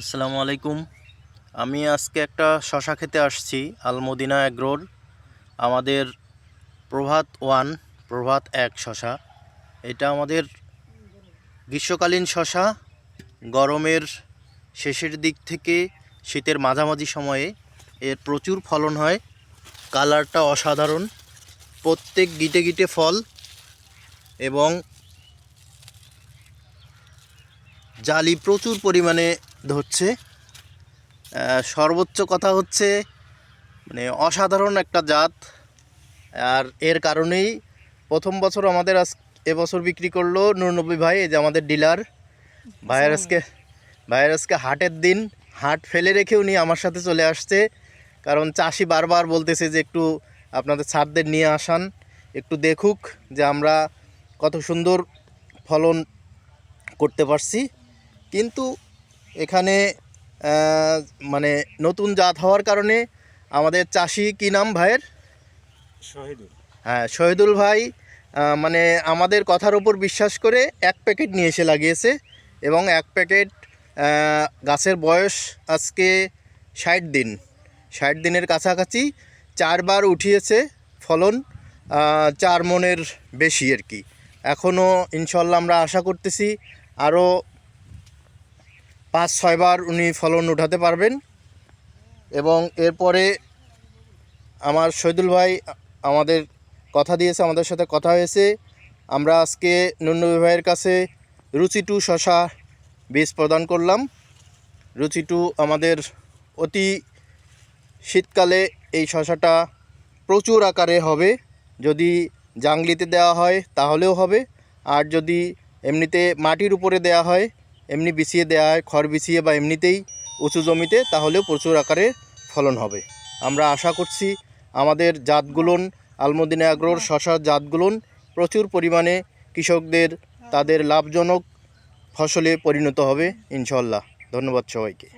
আসসালামু আলাইকুম। আমি আজকে একটা শশা খেতে আসছি, আলমদিনা এগ্রোর আমাদের প্রভাত ওয়ান, প্রভাত এক শশা। এটা আমাদের গ্রীষ্মকালীন শশা। গরমের শেষের দিক থেকে শীতের মাঝামাঝি সময়ে এর প্রচুর ফলন হয়। কালারটা অসাধারণ। প্রত্যেক গিটে গিটে ফল এবং জালি প্রচুর পরিমাণে ধরছে সর্বোচ্চ কথা হচ্ছে মানে অসাধারণ একটা জাত। আর এর কারণেই প্রথম বছর আমাদের আজ এবছর বিক্রি করল নুরনব্বই ভাই, এই যে আমাদের ডিলার। ভাইয়ের আজকে ভাইয়ের আজকে হাটের দিন। হাট ফেলে রেখে উনি আমার সাথে চলে আসছে। কারণ চাষি বারবার বলতেছে যে একটু আপনাদের ছাদদের নিয়ে আসান, একটু দেখুক যে আমরা কত সুন্দর ফলন করতে পারছি। কিন্তু এখানে মানে নতুন জাত হওয়ার কারণে আমাদের চাষি কি নাম ভাইয়ের? শহীদুল। হ্যাঁ শহীদুল ভাই মানে আমাদের কথার উপর বিশ্বাস করে এক প্যাকেট নিয়ে এসে লাগিয়েছে এবং এক প্যাকেট গাছের বয়স আজকে ষাট দিন। ষাট দিনের কাছাকাছি চারবার উঠিয়েছে ফলন চার মনের বেশি আর কি। এখনও ইনশাল্লাহ আমরা আশা করতেছি আরও পাঁচ ছয়বার উনি ফলন উঠাতে পারবেন। এবং এরপরে আমার শহীদুল ভাই আমাদের কথা দিয়েছে, আমাদের সাথে কথা হয়েছে। আমরা আজকে নুন্নবী ভাইয়ের কাছে রুচি টু শশা বীজ প্রদান করলাম। রুচি টু আমাদের অতি শীতকালে এই শশাটা প্রচুর আকারে হবে। যদি জাংলিতে দেওয়া হয় তাহলেও হবে। আর যদি এমনিতে মাটির উপরে দেওয়া হয় এমনি বিছিয়ে দেওয়া হয় খড় বিছিয়ে বা এমনিতেই উঁচু জমিতে, তাহলেও প্রচুর আকারে ফলন হবে। আমরা আশা করছি আমাদের জাতগুলোন, আলমদিনা আগ্রোর শশার জাতগুলোন প্রচুর পরিমাণে কৃষকদের, তাদের লাভজনক ফসলে পরিণত হবে ইনশাল্লাহ ধন্যবাদ সবাইকে।